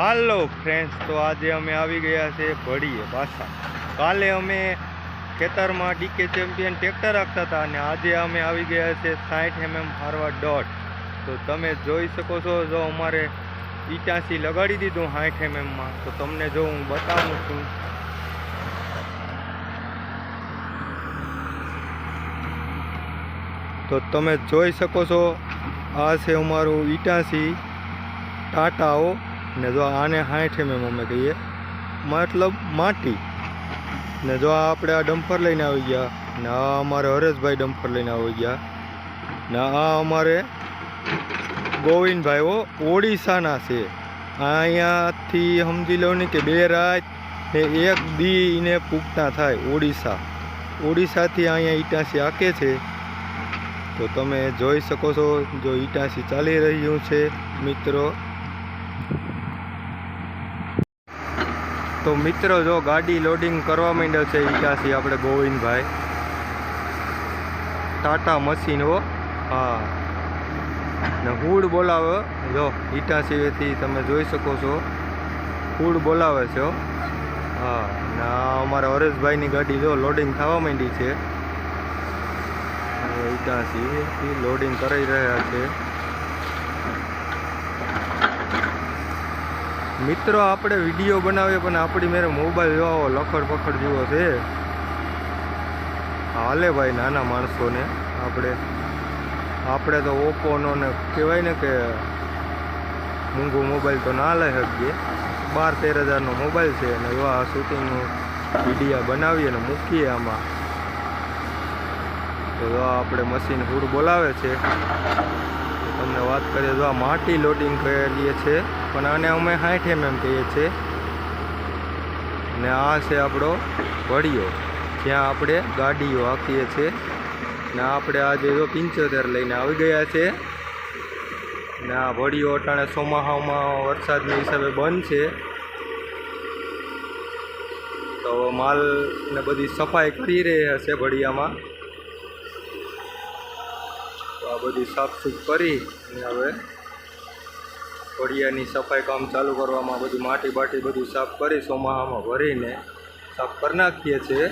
હાલો friends તો આજે અમે આવી ગયા છે ભળીએ પાછા. કાલે અમે ખેતરમાં ડીકે ચેમ્પિયન ટ્રેક્ટર રાખતા હતા અને આજે અમે આવી ગયા છે સાઠ એમએમ હારવા ડોટ તો તમે જોઈ શકો છો, જો અમારે ઈટાસી લગાડી દીધું સાઠ એમએમમાં તો તમને જો હું બતાવું છું. તો તમે જોઈ શકો છો, આ છે અમારું ઈટાસી ટાટાઓ. ને જો આને સાઠ એમએમ અમે કહીએ, મતલબ માટી. ને જો આ આપણે આ ડમ્પર લઈને આવી ગયા, ને આ અમારે હરેશભાઈ ડમ્પર લઈને આવી ગયા, ને આ અમારે ગોવિંદભાઈ ઓ ઓડિશાના છે. અહીંયાથી સમજી લો ને કે બે રાત ને એક દી ને પૂગતા થાય ઓડિશા. ઓડિશાથી અહીંયા ઈટાસી આકે છે. તો તમે જોઈ શકો છો જો ઈટાસી ચાલી રહ્યું છે, મિત્રો. તો મિત્રો, જો ગાડી લોડિંગ કરવા માંડ્યો છે ઈટાસી આપણે ગોવિંદભાઈ. ટાટા મશીન, હો. હા. ને હુડ બોલાવે, જો, ઈટાસીથી તમે જોઈ શકો છો. હુડ બોલાવે છે, હા. ને અમારા હરેશભાઈની ગાડી, જો લોડિંગ થવા માંડી છે. ઈટાસી લોડિંગ કરી રહ્યા છે. મિત્રો, આપણે વીડિયો બનાવીએ, પણ આપણી મેરે મોબાઈલ જોવો લખડ પખડ જેવો છે. હાલે ભાઈ નાના માણસોને, આપણે આપણે તો ઓપ્પોનો ને કહેવાય ને કે મૂંગો મોબાઈલ તો ના લઈ શકીએ. બાર તેર હજારનો મોબાઈલ છે અને એવા શૂટિંગનું વિડીયા બનાવીએ ને મૂકીએ આમાં. તો આપણે મશીન ફૂડ બોલાવે છે. તમને વાત કરીએ તો આ માટી લોડિંગ કરીએ છે, પણ આને અમે સાઠ એમએમ કહીએ છીએ. ને આ છે આપણો વડિયો, જ્યાં આપણે ગાડીઓ હાંકીએ છીએ. ને આપણે આજે જો પિંચોતેર લઈને આવી ગયા છે. ને આ વડિયો અટાણે ચોમાહામાં વરસાદના હિસાબે બંધ છે. તો માલ ને બધી સફાઈ કરી રહ્યા છે ભડિયામાં તો આ બધી સાફસૂફ કરી અને હવે ફળિયાની સફાઈ કામ ચાલુ કરવામાં બધું માટી બાટી બધું સાફ કરી સોમાહામાં ભરીને સાફ કરી નાખીએ છીએ.